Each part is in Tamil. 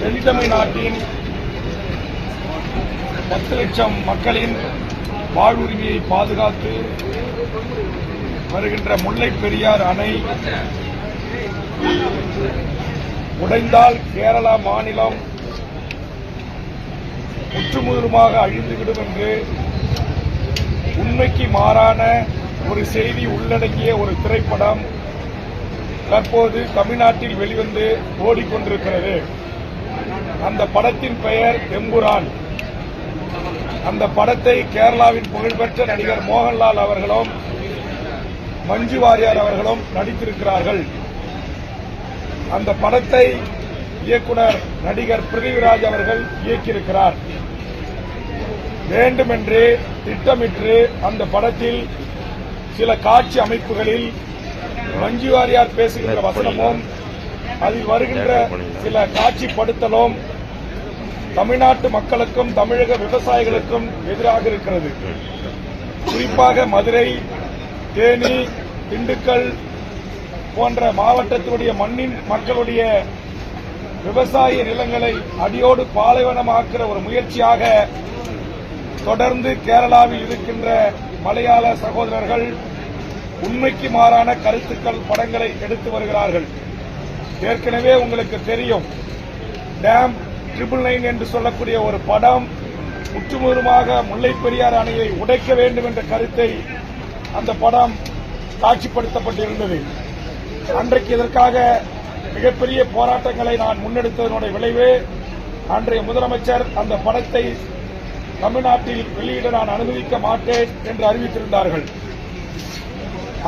தென்தமிழ்நாட்டின் பத்து லட்சம் மக்களின் வாழ்வுரிமையை பாதுகாத்து வருகின்ற முல்லை பெரியார் அணை உடைந்தால் கேரளா மாநிலம் முற்றுமுதலுமாக அழிந்துவிடும் என்று உண்மைக்கு மாறான ஒரு செய்தி உள்ளடங்கிய ஒரு திரைப்படம் தற்போது தமிழ்நாட்டில் வெளிவந்து ஓடிக்கொண்டிருக்கிறது. அந்த படத்தின் பெயர் எம்புரான். அந்த படத்தை கேரளாவின் புகழ்பெற்ற நடிகர் மோகன்லால் அவர்களும் மஞ்சு வாரியார் அவர்களும் நடித்திருக்கிறார்கள். அந்த படத்தை இயக்குனர் நடிகர் பிருத்திவிராஜ் அவர்கள் இயக்கியிருக்கிறார். வேண்டுமென்று திட்டமிட்டு அந்த படத்தில் சில காட்சி அமைப்புகளில் மஞ்சு வாரியார் பேசுகின்ற வசனமும் அதில் வருகின்ற சில காட்சிப்படுத்தலும் தமிழ்நாட்டு மக்களுக்கும் தமிழக விவசாயிகளுக்கும் எதிராக இருக்கிறது. குறிப்பாக மதுரை தேனி திண்டுக்கல் போன்ற மாவட்டத்தினுடைய மண்ணின் மக்களுடைய விவசாய நிலங்களை அடியோடு பாலைவனமாக்குற ஒரு முயற்சியாக தொடர்ந்து கேரளாவில் இருக்கின்ற மலையாள சகோதரர்கள் உண்மைக்கு மாறான கருத்துக்கள் படங்களை எடுத்து வருகிறார்கள். ஏற்கனவே உங்களுக்கு தெரியும் டேம் ட்ரிபிள் நைன் என்று சொல்லக்கூடிய ஒரு படம் முற்றுமுறுமாக முல்லை பெரியார் அணையை உடைக்க வேண்டும் என்ற கருத்தை அந்த படம் காட்சிப்படுத்தப்பட்டிருந்தது. அன்றைக்கு இதற்காக மிகப்பெரிய போராட்டங்களை நான் முன்னெடுத்ததனுடைய விளைவு அன்றைய முதலமைச்சர் அந்த படத்தை தமிழ்நாட்டில் வெளியிட நான் அனுமதிக்க மாட்டேன் என்று அறிவித்திருந்தார்கள்.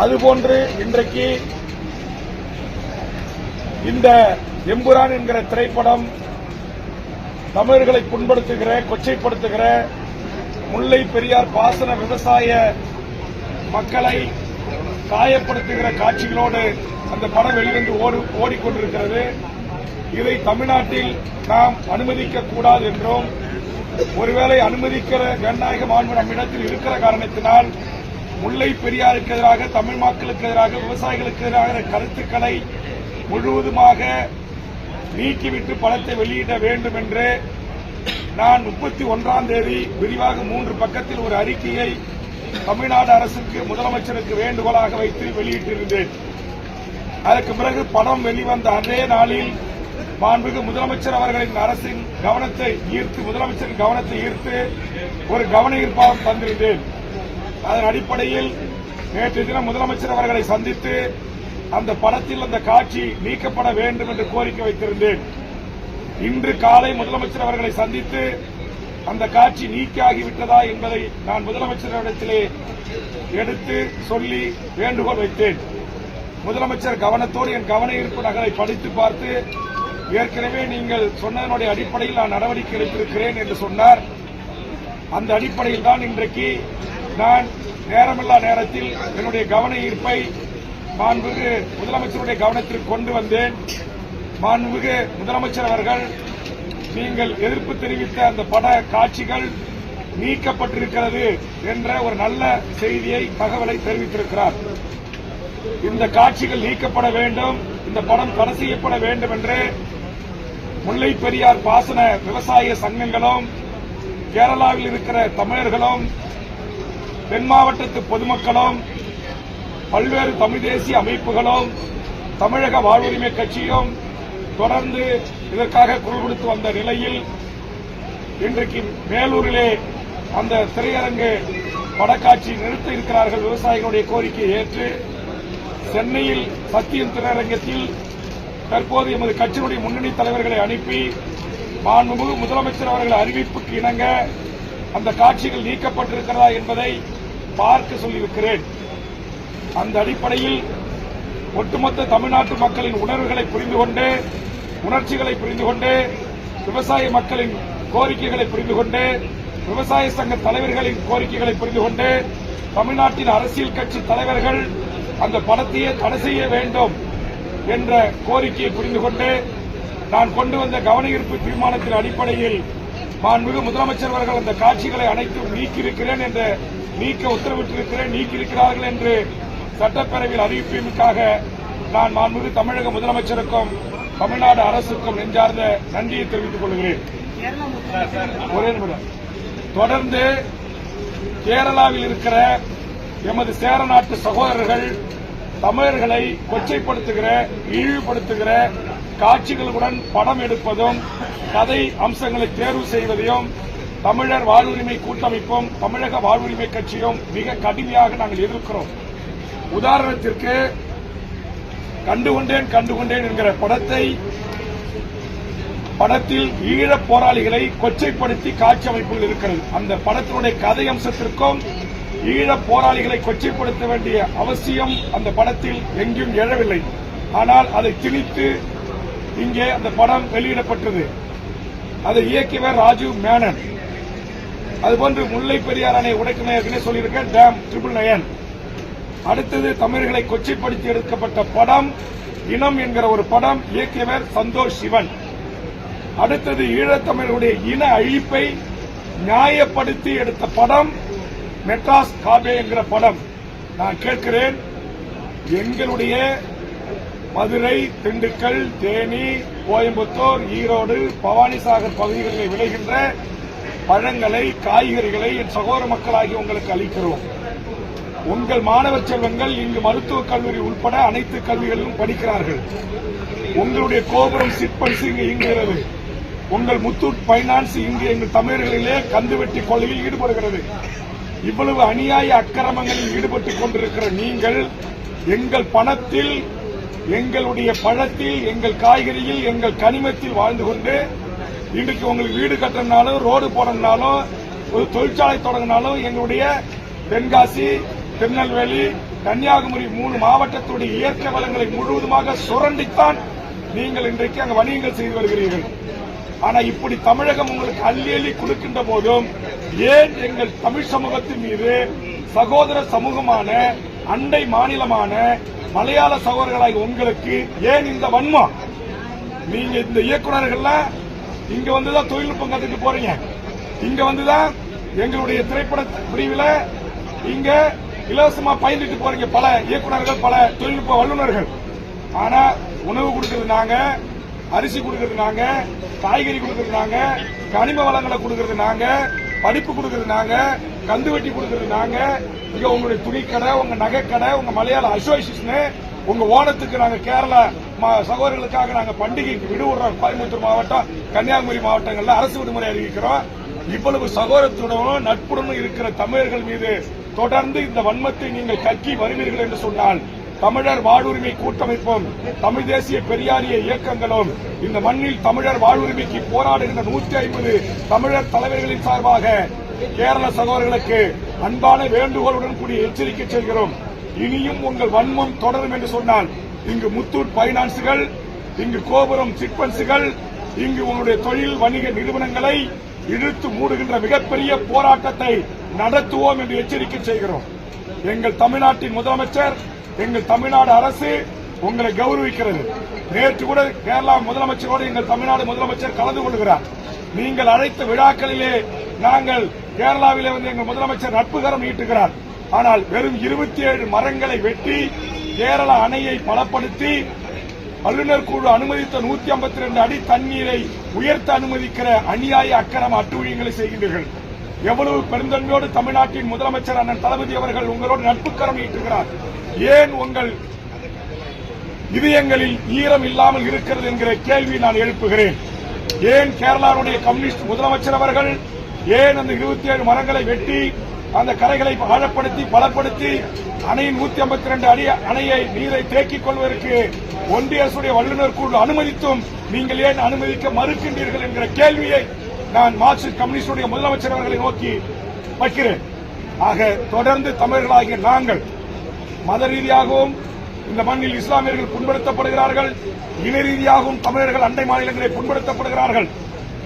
அதுபோன்று இன்றைக்கு இந்த எம்புரான் என்கிற திரைப்படம் தமிழர்களை புண்படுத்துகிற கொச்சைப்படுத்துகிற முல்லை பெரியார் பாசன விவசாய மக்களை காயப்படுத்துகிற காட்சிகளோடு அந்த படம் வெளிவந்து ஓடிக்கொண்டிருக்கிறது. இதை தமிழ்நாட்டில் நாம் அனுமதிக்க கூடாது என்றும் ஒருவேளை அனுமதிக்கிற ஜனநாயக மாண்பு நம்மிடத்தில் இருக்கிற காரணத்தினால் முல்லை பெரியாருக்கு எதிராக தமிழ் மக்களுக்கு எதிராக விவசாயிகளுக்கு எதிராக கருத்துக்களை முழுவதுமாக நீக்கிவிட்டு படத்தை வெளியிட வேண்டும் என்று நான் முப்பத்தி ஒன்றாம் தேதி விரிவாக மூன்று பக்கத்தில் ஒரு அறிக்கையை தமிழ்நாடு அரசுக்கு முதலமைச்சருக்கு வேண்டுகோளாக வைத்து வெளியிட்டிருந்தேன். அதற்கு பிறகு படம் வெளிவந்த அதே நாளில் மாண்புமிகு முதலமைச்சர் அவர்களின் அரசின் கவனத்தை ஈர்த்து முதலமைச்சரின் கவனத்தை ஈர்த்து ஒரு கவன ஈர்ப்பாகம் தந்திருந்தேன். அதன் அடிப்படையில் நேற்று தினம் முதலமைச்சர் அவர்களை சந்தித்து அந்த படத்தில் அந்த காட்சி நீக்கப்பட வேண்டும் என்று கோரிக்கை வைத்திருந்தேன். இன்று காலை முதலமைச்சர் அவர்களை சந்தித்து அந்த காட்சி நீக்கியாகிவிட்டதா என்பதை நான் முதலமைச்சரிடத்திலே எடுத்து சொல்லி வேண்டுகோள் வைத்தேன். முதலமைச்சர் கவனத்தோடு என் கவன ஈர்ப்பு நகரை படித்து பார்த்து ஏற்கனவே நீங்கள் சொன்னதனுடைய அடிப்படையில் நான் நடவடிக்கை எடுத்திருக்கிறேன் என்று சொன்னார். அந்த அடிப்படையில் தான் இன்றைக்கு நான் நேரமில்லா நேரத்தில் என்னுடைய கவன ஈர்ப்பை மாண்புமிகு முதலமைச்சருடைய கவனத்திற்கு கொண்டு வந்தேன். மாண்புமிகு முதலமைச்சர் அவர்கள் நீங்கள் எதிர்ப்பு தெரிவித்த அந்த பட காட்சிகள் நீக்கப்பட்டிருக்கிறது என்ற ஒரு நல்ல செய்தியை தகவலை தெரிவித்திருக்கிறார். இந்த காட்சிகள் நீக்கப்பட வேண்டும் இந்த படம் தடை செய்யப்பட வேண்டும் என்று முல்லை பெரியார் பாசன விவசாய சங்கங்களும் கேரளாவில் இருக்கிற தமிழர்களும் தென் மாவட்டத்து பொதுமக்களும் பல்வேறு தமிழ் தேசிய அமைப்புகளும் தமிழக வாழ்வுரிமை கட்சியும் தொடர்ந்து இதற்காக குரல் கொடுத்து வந்த நிலையில் இன்றைக்கு மேலூரிலே அந்த திரையரங்கு படக்காட்சி நிறுத்த இருக்கிறார்கள் விவசாயிகளுடைய கோரிக்கையை ஏற்று சென்னையில் சத்தியம் திரையரங்கத்தில் தற்போது எமது கட்சியினுடைய முன்னணி தலைவர்களை அனுப்பி மாண்புமிகு முதலமைச்சர் அவர்கள் அறிவிப்புக்கு இணங்க அந்த காட்சிகள் நீக்கப்பட்டிருக்கிறதா என்பதை பார்க்க சொல்லியிருக்கிறேன். அந்த அடிப்படையில் ஒட்டுமொத்த தமிழ்நாட்டு மக்களின் உணர்வுகளை புரிந்து கொண்டு உணர்ச்சிகளை புரிந்து கொண்டு விவசாய மக்களின் கோரிக்கைகளை புரிந்து கொண்டு விவசாய சங்க தலைவர்களின் கோரிக்கைகளை புரிந்து கொண்டு தமிழ்நாட்டின் அரசியல் கட்சி தலைவர்கள் அந்த படத்தையே தடை செய்ய வேண்டும் என்ற கோரிக்கையை புரிந்து கொண்டு நான் கொண்டு வந்த கவனஈர்ப்பு தீர்மானத்தின் அடிப்படையில் மாண்புமிகு முதலமைச்சர் அவர்கள் அந்த காட்சிகளை அனைத்தும் நீக்கியிருக்கிறேன் என்ற நீக்க உத்தரவிட்டிருக்கிறேன் நீக்கியிருக்கிறார்கள் என்று சட்டப்பேரவையில் அறிவிப்பதற்காக நான் மாண்புமிகு தமிழக முதலமைச்சருக்கும் தமிழ்நாடு அரசுக்கும் நெஞ்சார்ந்த நன்றியை தெரிவித்துக் கொள்கிறேன். ஒரே நிமிடம். தொடர்ந்து கேரளாவில் இருக்கிற எமது சேர நாட்டு சகோதரர்கள் தமிழர்களை கொச்சைப்படுத்துகிற இழிவுபடுத்துகிற காட்சிகளுடன் படம் எடுப்பதும் கதை அம்சங்களை தேர்வு செய்வதையும் தமிழர் வாழ்வுரிமை கூட்டமைப்பும் தமிழக வாழ்வுரிமை கட்சியும் மிக கடுமையாக நாங்கள் எதிர்க்கிறோம். உதாரணத்திற்கு கண்டுகொண்டேன் கண்டுகொண்டேன் என்கிற படத்தை படத்தில் ஈழப் போராளிகளை கொச்சைப்படுத்தி காட்சி அமைப்புகள் இருக்கிறது. அந்த படத்தினுடைய கதை அம்சத்திற்கும் ஈழ போராளிகளை கொச்சைப்படுத்த வேண்டிய அவசியம் அந்த படத்தில் எங்கேயும் எழவில்லை. ஆனால் அதை திணித்து இங்கே அந்த படம் வெளியிடப்பட்டது. அதை இயக்கியவர் ராஜீவ் மேனன். அதுபோன்று முல்லை பெரியார் அணை உடைக்கும் ஏற்கனவே சொல்லியிருக்கேன் டேம் ட்ரிபிள் நயன் அடுத்தது தமிழர்களை கொச்சைப்படுத்தி எடுக்கப்பட்ட படம் இனம் என்கிற ஒரு படம் இயக்கியவர் சந்தோஷ் சிவன். அடுத்தது ஈழத்தமிழர்களுடைய இன அழிப்பை நியாயப்படுத்தி எடுத்த படம் மெட்ராஸ் காபே என்கிற படம் நான் கேட்கிறேன். எங்களுடைய மதுரை திண்டுக்கல் தேனி கோயம்புத்தூர் ஈரோடு பவானிசாகர் பகுதிகளில் விளைகின்ற பழங்களை காய்கறிகளை என் சகோதர மக்களாகி உங்களுக்கு அளிக்கிறோம். உங்கள் மாணவ செல்வங்கள் இங்கு மருத்துவக் கல்லூரி உட்பட அனைத்து கல்விகளிலும் படிக்கிறார்கள். உங்களுடைய கோபுரம் சிற்பன்ஸ் இங்கு இயங்குகிறது. உங்கள் முத்தூட் பைனான்ஸ் இங்கு எங்கள் தமிழர்களிலே கந்துவெட்டி கொள்ளையில் ஈடுபடுகிறது. இவ்வளவு அநியாய அக்கிரமங்களில் ஈடுபட்டுக் கொண்டிருக்கிற நீங்கள் எங்கள் பணத்தில் எங்களுடைய பழத்தில் எங்கள் காய்கறியில் எங்கள் கனிமத்தில் வாழ்ந்து கொண்டு இன்றைக்கு உங்களுக்கு வீடு கட்டணும்னாலும் ரோடு போடணும்னாலும் ஒரு தொழிற்சாலை தொடங்கினாலும் எங்களுடைய தென்காசி திருநெல்வேலி கன்னியாகுமரி மூணு மாவட்டத்துடைய இயற்கை வளங்களை முழுவதுமாக சுரண்டித்தான் நீங்கள் இன்றைக்கு அங்கு வணிகங்கள் செய்து வருகிறீர்கள். ஆனா இப்படி தமிழகம் உங்களுக்கு அள்ளி அள்ளி கொடுக்கின்ற போதும் ஏன் எங்கள் தமிழ் சமூகத்தின் மீது சகோதர சமூகமான அண்டை மாநிலமான மலையாள சகோதரர்களாக உங்களுக்கு ஏன் இந்த வன்மம் நீங்க இந்த இயக்குநர்கள்லாம் இங்க வந்துதான் தொழில்நுட்பம் கத்துக்கு போறீங்க. இங்க வந்துதான் எங்களுடைய திரைப்பட பிரிவில் இங்க இலவசமா பயிர்ந்துட்டு போறீங்க பல இயக்குநர்கள் பல தொழில்நுட்ப வல்லுநர்கள். ஆனா உணவு கொடுக்கிறது நாங்க அரிசி கொடுக்கறது நாங்க காய்கறி கொடுக்கறது நாங்க கனிம வளங்களை கொடுக்கறது நாங்க படிப்பு கொடுக்கறது நாங்க கந்து வெட்டி கொடுக்கறது நாங்க. இங்க உங்களுடைய துணிக்கடை உங்க நகைக்கடை உங்க மலையாள அசோசியேஷன் உங்க ஓணத்துக்கு நாங்க கேரளா சகோதரர்களுக்காக நாங்க பண்டிகைக்கு விடுவிடுறோம் கோயம்புத்தூர் மாவட்டம் கன்னியாகுமரி மாவட்டங்கள்ல அரசு விடுமுறை அறிவிக்கிறோம். இவ்வளவு சகோதரத்துடனும் நட்புடனும் இருக்கிற தமிழர்கள் மீது தொடர்ந்து இந்த வன்மத்தை நீங்கள் கக்கி வருவீர்கள் என்று சொன்னால் தமிழர் வாழ்வுரிமை கூட்டமைப்பும் தமிழ் தேசிய பெரியாரிய இயக்கங்களும் இந்த மண்ணில் தமிழர் வாழ்வுரிமைக்கு போராடுகின்ற நூற்றி ஐம்பது தமிழர் தலைவர்களின் சார்பாக கேரள சகோதரர்களுக்கு அன்பான வேண்டுகோளுடன் கூடிய எச்சரிக்கை செய்கிறோம். இனியும் உங்கள் வன்மம் தொடரும் என்று சொன்னால் இங்கு முத்தூட் பைனான்ஸுகள் இங்கு கோபுரம் சிட்பன்ஸுகள் இங்கு உங்களுடைய தொழில் வணிக நிறுவனங்களை இழுத்து மூடுகின்ற மிகப்பெரிய போராட்டத்தை நடத்துவோம் என்று எச்சரிக்கை செய்கிறோம். எங்கள் தமிழ்நாட்டின் முதலமைச்சர் எங்கள் தமிழ்நாடு அரசு உங்களை கௌரவிக்கிறது. நேற்று கூட கேரளா முதலமைச்சரோடு எங்கள் தமிழ்நாடு முதலமைச்சர் கலந்து கொள்கிறார். நீங்கள் அழைத்த விழாக்களிலே நாங்கள் கேரளாவிலே வந்து எங்கள் முதலமைச்சர் நட்புகரம் நீட்டுகிறார். ஆனால் வெறும் இருபத்தி ஏழு மரங்களை வெட்டி கேரள அணையை பலப்படுத்தி வல்லுநர் குழு அனுமதித்த நூத்தி ஐம்பத்தி ரெண்டு அடி தண்ணீரை உயர்த்த அனுமதிக்கிற அநியாய அக்கிரம அட்டுழியங்களை செய்கின்றீர்கள். எவ்வளவு பெருந்தன்மையோடு தமிழ்நாட்டின் முதலமைச்சர் அண்ணன் தளபதி அவர்கள் உங்களோடு கரம் நீட்டுகிறார்? ஏன் உங்கள் இதயங்களில் ஈரம் இல்லாமல் இருக்கிறது என்கிற கேள்வி நான் எழுப்புகிறேன். ஏன் கேரளாவுடைய கம்யூனிஸ்ட் முதலமைச்சர் அவர்கள் ஏன் அந்த இருபத்தி ஏழு மரங்களை வெட்டி அந்த கரைகளை ஆழப்படுத்தி பலப்படுத்தி அணையின் நூத்தி ஐம்பத்தி ரெண்டு அடி அணையை நீரை தேக்கிக் கொள்வதற்கு ஒன்றிய அரசுடைய வல்லுநர் குழு அனுமதித்தும் நீங்கள் ஏன் அனுமதிக்க மறுக்கின்றீர்கள் என்கிற கேள்வியை நான் மார்க்சிஸ்ட் கம்யூனிஸ்டுடைய முதலமைச்சர் அவர்களை நோக்கி வைக்கிறேன். ஆக தொடர்ந்து தமிழர்களாகிய நாங்கள் மத ரீதியாகவும் இந்த மண்ணில் இஸ்லாமியர்கள் புண்படுத்தப்படுகிறார்கள். இன ரீதியாகவும் தமிழர்கள் அண்டை மாநிலங்களில் புண்படுத்தப்படுகிறார்கள்.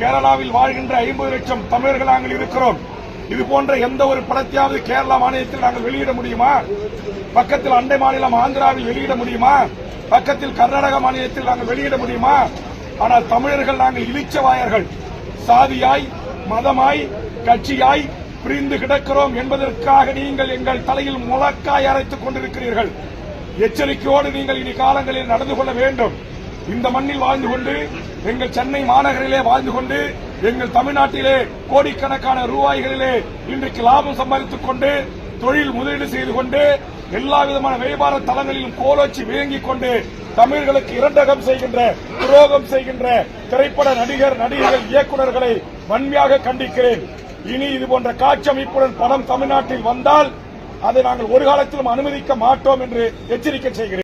கேரளாவில் வாழ்கின்ற ஐம்பது லட்சம் தமிழர்கள் நாங்கள் இருக்கிறோம். இது போன்ற எந்த ஒரு படத்தையாவது கேரளா மாநிலத்தில் நாங்கள் வெளியிட முடியுமா? பக்கத்தில் அண்டை மாநிலம் ஆந்திராவில் வெளியிட முடியுமா? பக்கத்தில் கர்நாடக மாநிலத்தில் நாங்கள் வெளியிட முடியுமா? ஆனால் தமிழர்கள் நாங்கள் இளிச்சவாயர்கள் சாதியாய் மதமாய் கட்சியாய் பிரிந்து கிடக்கிறோம் என்பதற்காக நீங்கள் எங்கள் தலையில் முழக்காய் அரைத்துக் கொண்டிருக்கிறீர்கள். எச்சரிக்கையோடு நீங்கள் இனி காலங்களில் நடந்து கொள்ள வேண்டும். இந்த மண்ணில் வாழ்ந்து கொண்டு எங்கள் சென்னை மாநகரிலே வாழ்ந்து கொண்டு எங்கள் தமிழ்நாட்டிலே கோடிக்கணக்கான ரூபாய்களிலே இன்றைக்கு லாபம் சம்பாதித்துக் கொண்டு தொழில் முதலீடு செய்து கொண்டு எல்லா விதமான வியாபார தளங்களிலும் கோலோச்சி விளங்கிக் கொண்டு தமிழர்களுக்கு இரண்டகம் செய்கின்ற துரோகம் செய்கின்ற திரைப்பட நடிகர் நடிகர்கள் இயக்குநர்களை வன்மையாக கண்டிக்கிறேன். இனி இது போன்ற காட்சி அமைப்புடன் படம் தமிழ்நாட்டில் வந்தால் அதை நாங்கள் ஒரு காலத்திலும் அனுமதிக்க மாட்டோம் என்று எச்சரிக்கை செய்கிறேன்.